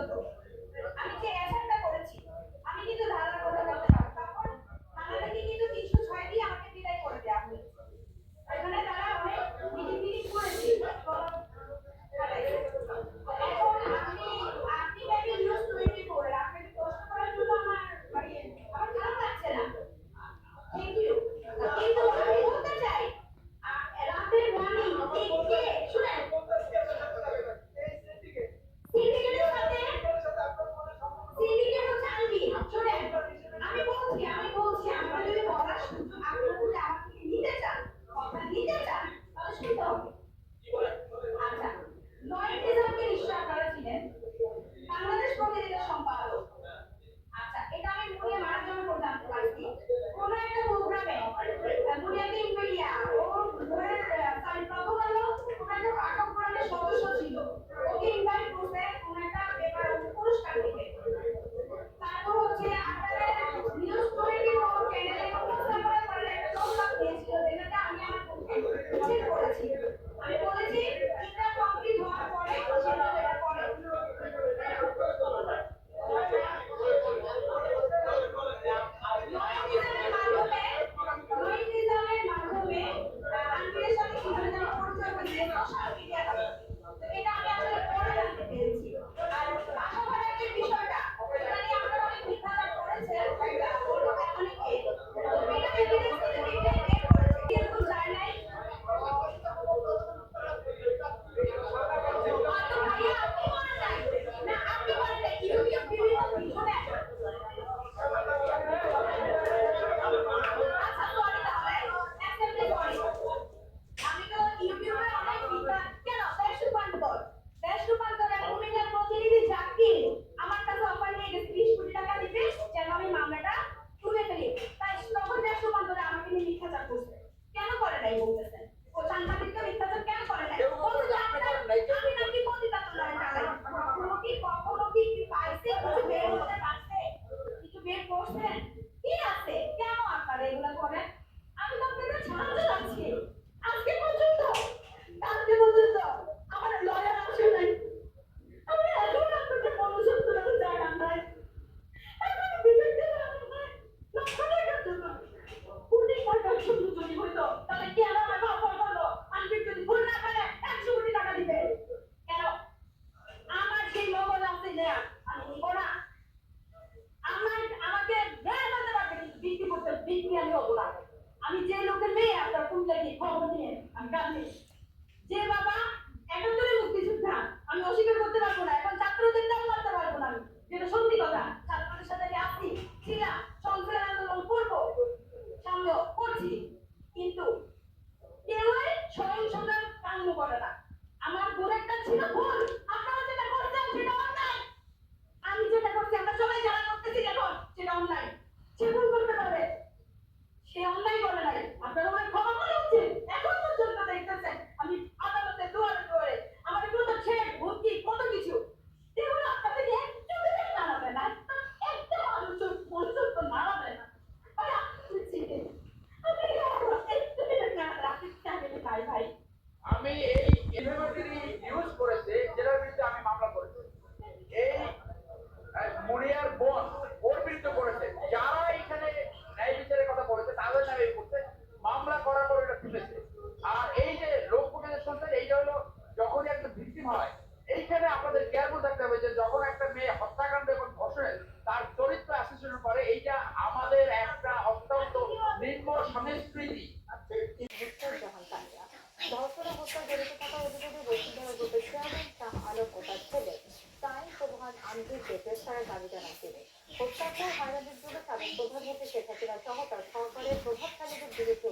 কত বিজ্ঞানী অবদান আমি যে লোকের মেয়ে আপনার কুমলাগি খবর নিয়ে আমি কাঁদি যে বাবা একাত্তরে মুক্তিযোদ্ধা, আমি অস্বীকার করতে পারব না। এখন ছাত্রদের দাম মারতে পারব না আমি। যেটা সত্যি কথা, ছাত্রদের সাথে আমি আছি ছিলাম সংসার আন্দোলন করব সামনে করছি। কিন্তু কেউ স্বয়ং সংগ্রাম উঠেছে আর এই তাই প্রধান আমিরকে গ্রেপ্তারের দাবি জানান তিনি হত্যার জন্য সাবেক প্রধানমন্ত্রী শেখ হাসিনা সহ তার সরকারের প্রভাবশালীদের বিরুদ্ধে